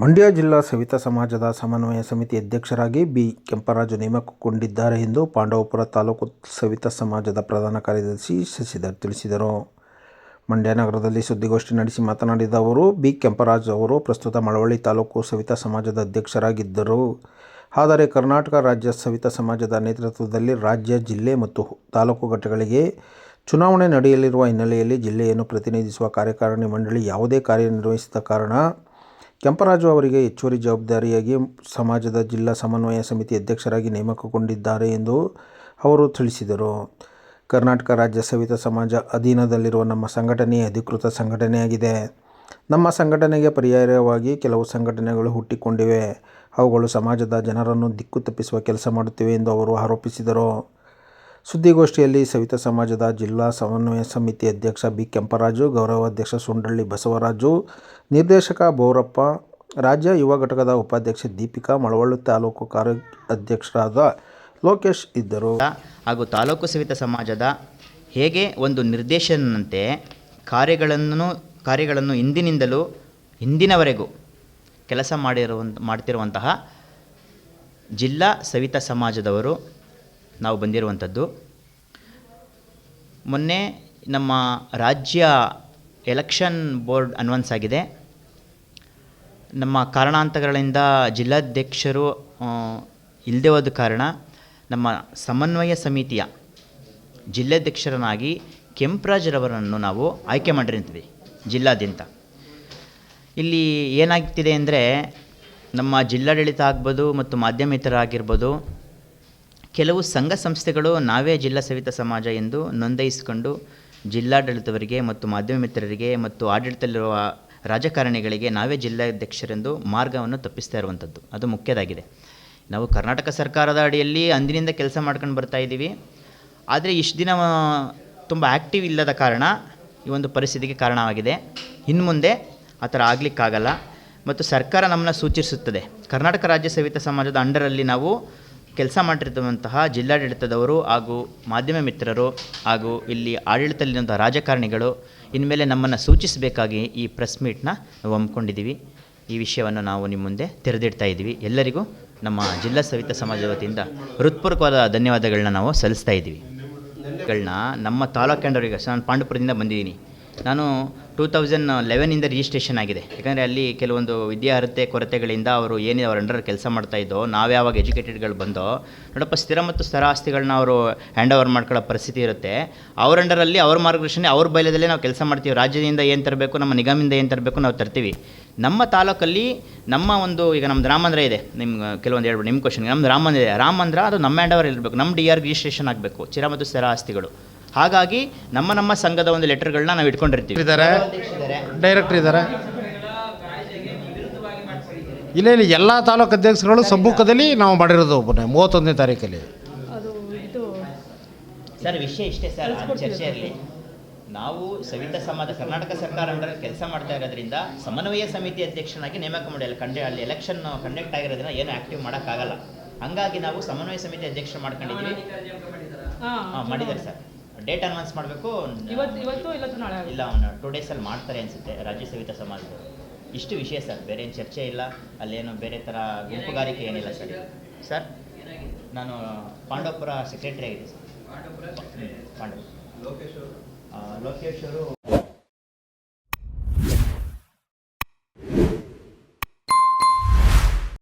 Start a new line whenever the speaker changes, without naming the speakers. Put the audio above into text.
ಮಂಡ್ಯ ಜಿಲ್ಲಾ ಸವಿತಾ ಸಮಾಜದ ಸಮನ್ವಯ ಸಮಿತಿ ಅಧ್ಯಕ್ಷರಾಗಿ ಬಿ. ಕೆಂಪರಾಜು ನೇಮಕಗೊಂಡಿದ್ದಾರೆ ಎಂದು ಪಾಂಡವಪುರ ತಾಲೂಕು ಸವಿತಾ ಸಮಾಜದ ಪ್ರಧಾನ ಕಾರ್ಯದರ್ಶಿ ಶಶಿಧರ್ ತಿಳಿಸಿದರು. ಮಂಡ್ಯ ನಗರದಲ್ಲಿ ಸುದ್ದಿಗೋಷ್ಠಿ ನಡೆಸಿ ಮಾತನಾಡಿದ ಅವರು, ಬಿ. ಕೆಂಪರಾಜ್ ಅವರು ಪ್ರಸ್ತುತ ಮಳವಳ್ಳಿ ತಾಲೂಕು ಸವಿತಾ ಸಮಾಜದ ಅಧ್ಯಕ್ಷರಾಗಿದ್ದರು. ಆದರೆ ಕರ್ನಾಟಕ ರಾಜ್ಯ ಸವಿತಾ ಸಮಾಜದ ನೇತೃತ್ವದಲ್ಲಿ ರಾಜ್ಯ, ಜಿಲ್ಲೆ ಮತ್ತು ತಾಲೂಕು ಘಟಕಗಳಿಗೆ ಚುನಾವಣೆ ನಡೆಯಲಿರುವ ಹಿನ್ನೆಲೆಯಲ್ಲಿ ಜಿಲ್ಲೆಯನ್ನು ಪ್ರತಿನಿಧಿಸುವ ಕಾರ್ಯಕಾರಿಣಿ ಮಂಡಳಿ ಯಾವುದೇ ಕಾರ್ಯನಿರ್ವಹಿಸಿದ ಕಾರಣ ಕೆಂಪರಾಜು ಅವರಿಗೆ ಹೆಚ್ಚುವರಿ ಜವಾಬ್ದಾರಿಯಾಗಿ ಸಮಾಜದ ಜಿಲ್ಲಾ ಸಮನ್ವಯ ಸಮಿತಿ ಅಧ್ಯಕ್ಷರಾಗಿ ನೇಮಕಗೊಂಡಿದ್ದಾರೆ ಎಂದು ಅವರು ತಿಳಿಸಿದರು. ಕರ್ನಾಟಕ ರಾಜ್ಯ ಸವಿತಾ ಸಮಾಜ ಅಧೀನದಲ್ಲಿರುವ ನಮ್ಮ ಸಂಘಟನೆಯ ಅಧಿಕೃತ ಸಂಘಟನೆಯಾಗಿದೆ. ನಮ್ಮ ಸಂಘಟನೆಗೆ ಪರ್ಯಾಯವಾಗಿ ಕೆಲವು ಸಂಘಟನೆಗಳು ಹುಟ್ಟಿಕೊಂಡಿವೆ. ಅವುಗಳು ಸಮಾಜದ ಜನರನ್ನು ದಿಕ್ಕು ತಪ್ಪಿಸುವ ಕೆಲಸ ಮಾಡುತ್ತಿವೆ ಎಂದು ಅವರು ಆರೋಪಿಸಿದರು. ಸುದ್ದಿಗೋಷ್ಠಿಯಲ್ಲಿ ಸವಿತಾ ಸಮಾಜದ ಜಿಲ್ಲಾ ಸಮನ್ವಯ ಸಮಿತಿ ಅಧ್ಯಕ್ಷ ಬಿ ಕೆಂಪರಾಜು ಗೌರವಾಧ್ಯಕ್ಷ ಸುಂಡಳ್ಳಿ ಬಸವರಾಜು, ನಿರ್ದೇಶಕ ಬೋರಪ್ಪ, ರಾಜ್ಯ ಯುವ ಘಟಕದ ಉಪಾಧ್ಯಕ್ಷ ದೀಪಿಕಾ, ಮಳವಳ್ಳಿ ತಾಲೂಕು ಕಾರ್ಯ ಅಧ್ಯಕ್ಷರಾದ ಲೋಕೇಶ್ ಇದ್ದರು.
ಹಾಗೂ ತಾಲೂಕು ಸವಿತ ಸಮಾಜದ ಹೇಗೆ ಒಂದು ನಿರ್ದೇಶನಂತೆ ಕಾರ್ಯಗಳನ್ನು ಕಾರ್ಯಗಳನ್ನು ಇಂದಿನಿಂದಲೂ ಇಂದಿನವರೆಗೂ ಕೆಲಸ ಮಾಡಿರುವಂತ, ಮಾಡ್ತಿರುವಂತಹ ಜಿಲ್ಲಾ ಸವಿತ ಸಮಾಜದವರು ನಾವು ಬಂದಿರುವಂಥದ್ದು. ಮೊನ್ನೆ ನಮ್ಮ ರಾಜ್ಯ ಎಲೆಕ್ಷನ್ ಬೋರ್ಡ್ ಅನ್ವನ್ಸ್ ಆಗಿದೆ. ನಮ್ಮ ಕಾರಣಾಂತರಗಳಿಂದ ಜಿಲ್ಲಾಧ್ಯಕ್ಷರು ಇಲ್ಲದೆ ಹೋದ ಕಾರಣ ನಮ್ಮ ಸಮನ್ವಯ ಸಮಿತಿಯ ಜಿಲ್ಲಾಧ್ಯಕ್ಷರನ್ನಾಗಿ ಕೆಂಪರಾಜರವರನ್ನು ನಾವು ಆಯ್ಕೆ ಮಾಡಿರ್ತೀವಿ ಜಿಲ್ಲಾದ್ಯಂತ. ಇಲ್ಲಿ ಏನಾಗ್ತಿದೆ ಅಂದರೆ ನಮ್ಮ ಜಿಲ್ಲಾಡಳಿತ ಆಗ್ಬೋದು ಮತ್ತು ಮಾಧ್ಯಮಿತರಾಗಿರ್ಬೋದು ಕೆಲವು ಸಂಘ ಸಂಸ್ಥೆಗಳು ನಾವೇ ಜಿಲ್ಲಾ ಸವಿತಾ ಸಮಾಜ ಎಂದು ನೋಂದಾಯಿಸಿಕೊಂಡು ಜಿಲ್ಲಾಡಳಿತವರಿಗೆ ಮತ್ತು ಮಾಧ್ಯಮ ಮಿತ್ರರಿಗೆ ಮತ್ತು ಆಡಳಿತದಲ್ಲಿರುವ ರಾಜಕಾರಣಿಗಳಿಗೆ ನಾವೇ ಜಿಲ್ಲಾಧ್ಯಕ್ಷರೆಂದು ಮಾರ್ಗವನ್ನು ತಪ್ಪಿಸ್ತಾ ಇರುವಂಥದ್ದು. ಅದು ಮುಖ್ಯದಾಗಿದೆ. ನಾವು ಕರ್ನಾಟಕ ಸರ್ಕಾರದ ಅಡಿಯಲ್ಲಿ ಅಂದಿನಿಂದ ಕೆಲಸ ಮಾಡ್ಕೊಂಡು ಬರ್ತಾ ಇದ್ದೀವಿ. ಆದರೆ ಇಷ್ಟು ದಿನ ತುಂಬ ಆ್ಯಕ್ಟಿವ್ ಇಲ್ಲದ ಕಾರಣ ಈ ಒಂದು ಪರಿಸ್ಥಿತಿಗೆ ಕಾರಣವಾಗಿದೆ. ಇನ್ನು ಮುಂದೆ ಆ ಥರ ಆಗಲಿಕ್ಕಾಗಲ್ಲ. ಮತ್ತು ಸರ್ಕಾರ ನಮ್ಮನ್ನು ಸೂಚಿಸುತ್ತದೆ. ಕರ್ನಾಟಕ ರಾಜ್ಯ ಸವಿತಾ ಸಮಾಜದ ಅಂಡರಲ್ಲಿ ನಾವು ಕೆಲಸ ಮಾಡಿರ್ತವಂತಹ ಜಿಲ್ಲಾಡಳಿತದವರು ಹಾಗೂ ಮಾಧ್ಯಮ ಮಿತ್ರರು ಹಾಗೂ ಇಲ್ಲಿ ಆಡಳಿತದಲ್ಲಿರುವಂಥ ರಾಜಕಾರಣಿಗಳು ಇನ್ಮೇಲೆ ನಮ್ಮನ್ನು ಸೂಚಿಸಬೇಕಾಗಿ ಈ ಪ್ರೆಸ್ ಮೀಟ್ನ ನಾವು ಹಮ್ಮಿಕೊಂಡಿದ್ದೀವಿ. ಈ ವಿಷಯವನ್ನು ನಾವು ನಿಮ್ಮ ಮುಂದೆ ತೆರೆದಿಡ್ತಾ ಇದ್ದೀವಿ. ಎಲ್ಲರಿಗೂ ನಮ್ಮ ಜಿಲ್ಲಾ ಸವಿತಾ ಸಮಾಜ ವತಿಯಿಂದ ಹೃತ್ಪೂರ್ವಕವಾದ ಧನ್ಯವಾದಗಳನ್ನ ನಾವು ಸಲ್ಲಿಸ್ತಾ ಇದ್ದೀವಿ. ಗಳನ್ನ ನಮ್ಮ ತಾಲೂಕಂಡವರಿಗೆ ನಾನು ಪಾಂಡುಪುರದಿಂದ ಬಂದಿದ್ದೀನಿ. ನಾನು ಟೂ ತೌಸಂಡ್ ಲೆವೆನಿಂದ ರಿಜಿಸ್ಟ್ರೇಷನ್ ಆಗಿದೆ. ಯಾಕಂದರೆ ಅಲ್ಲಿ ಕೆಲವೊಂದು ವಿದ್ಯಾರ್ಹತೆ ಕೊರತೆಗಳಿಂದ ಅವರು ಏನೇ ಅವ್ರ ಅಂಡರ್ ಕೆಲಸ ಮಾಡ್ತಾಯಿದ್ದೋ ನಾವು ಯಾವಾಗ ಎಜುಕೇಟೆಡ್ಗಳು ಬಂದೋ, ನೋಡಪ್ಪ ಸ್ಥಿರ ಮತ್ತು ಸ್ಥಿರ ಆಸ್ತಿಗಳನ್ನ ಅವರು ಹ್ಯಾಂಡ್ ಓವರ್ ಮಾಡ್ಕೊಳ್ಳೋ ಪರಿಸ್ಥಿತಿ ಇರುತ್ತೆ. ಅವ್ರ ಅಂಡರಲ್ಲಿ ಅವ್ರ ಮಾರ್ಗದರ್ಶನ ಅವ್ರ ಬಯಲದಲ್ಲೇ ನಾವು ಕೆಲಸ ಮಾಡ್ತೀವಿ. ರಾಜ್ಯದಿಂದ ಏನು ತರಬೇಕು, ನಮ್ಮ ನಿಗಮದಿಂದ ಏನು ತರಬೇಕು ನಾವು ತರ್ತೀವಿ. ನಮ್ಮ ತಾಲೂಕಲ್ಲಿ ನಮ್ಮ ಒಂದು, ಈಗ ನಮ್ದು ರಾಮಂದ್ರ ಇದೆ. ನಿಮ್ಮ ಕೆಲವೊಂದು ಹೇಳ್ಬಿಟ್ಟು ನಿಮ್ಮ ಕ್ವಶನ್ಗೆ ರಾಮ ರಾಮಂದ್ರ ಇದೆ. ರಾಮಂದ್ರ ಅದು ನಮ್ಮ ಹ್ಯಾಂಡ್ ಓವರ್ ಇರಬೇಕು. ನಮ್ಮ ಡಿ ಆರ್ ರಿಜಿಸ್ಟ್ರೇಷನ್ ಆಗಬೇಕು. ಚಿರ ಮತ್ತು ಸ್ಥಿರ ಆಸ್ತಿಗಳು. ಹಾಗಾಗಿ ನಮ್ಮ ನಮ್ಮ ಸಂಘದ ಒಂದು ಲೆಟರ್ಗಳನ್ನ ನಾವು ಇಟ್ಕೊಂಡಿರ್ತೀವಿ.
ಇದ್ದಾರೆ ಡೈರೆಕ್ಟರ್ ಇದ್ದಾರೆ ಇಲ್ಲ ಇಲ್ಲ ಎಲ್ಲ ತಾಲೂಕು ಅಧ್ಯಕ್ಷರುಗಳು ಸಮ್ಮುಖದಲ್ಲಿ ನಾವು ಮಾಡಿರೋದು ಒಬ್ಬನೇ ಮೂವತ್ತೊಂದನೇ ತಾರೀಕಲ್ಲಿ.
ಅದು ಇದು
ಸರ್ ವಿಷಯ ಇಷ್ಟೇ ಸರ್ ಚರ್ಚೆಯಲ್ಲಿ ನಾವು ಸವಿತಾ ಸಮಾಜ ಕರ್ನಾಟಕ ಸರ್ಕಾರ ಅಂಡರ್ ಕೆಲಸ ಮಾಡ್ತಾ ಇರೋದ್ರಿಂದ ಸಮನ್ವಯ ಸಮಿತಿ ಅಧ್ಯಕ್ಷನಾಗಿ ನೇಮಕ ಮಾಡಿ ಅಲ್ಲಿ ಕಂಡೆ ಅಲ್ಲಿ ಎಲೆಕ್ಷನ್ ಕಂಡಕ್ಟ್ ಆಗಿರೋದ್ರಿಂದ ಏನು ಆಕ್ಟಿವ್ ಮಾಡೋಕ್ಕಾಗಲ್ಲ. ಹಂಗಾಗಿ ನಾವು ಸಮನ್ವಯ ಸಮಿತಿ ಅಧ್ಯಕ್ಷ ಮಾಡ್ಕೊಂಡಿದ್ದೀವಿ
ಹಾಂ
ಹಾಂ ಮಾಡಿದ್ದಾರೆ ಸರ್. ಡೇಟ್ ಅನೌನ್ಸ್ ಮಾಡಬೇಕು
ಇವತ್ತು ಇವತ್ತು ಇಲ್ಲತ್ತು ನಾಳೆ.
ಇಲ್ಲ ಒಂದು ಟೂ ಡೇಸಲ್ಲಿ ಮಾಡ್ತಾರೆ ಅನಿಸುತ್ತೆ ರಾಜ್ಯ ಸವಿತ ಸಮಾಜದವರು. ಇಷ್ಟು ವಿಷಯ ಸರ್ ಬೇರೆ ಏನು ಚರ್ಚೆ ಇಲ್ಲ ಅಲ್ಲೇನು ಬೇರೆ ಥರ ಗುಂಪುಗಾರಿಕೆ ಏನಿಲ್ಲ ಸರ್. ಸರ್ ನಾನು ಪಾಂಡವಪುರ ಸೆಕ್ರೆಟರಿ ಆಗಿದೆ ಸರ್. ಪಾಂಡವಪುರ ಪಾಂಡವ. ಲೋಕೇಶ್ ಅವರು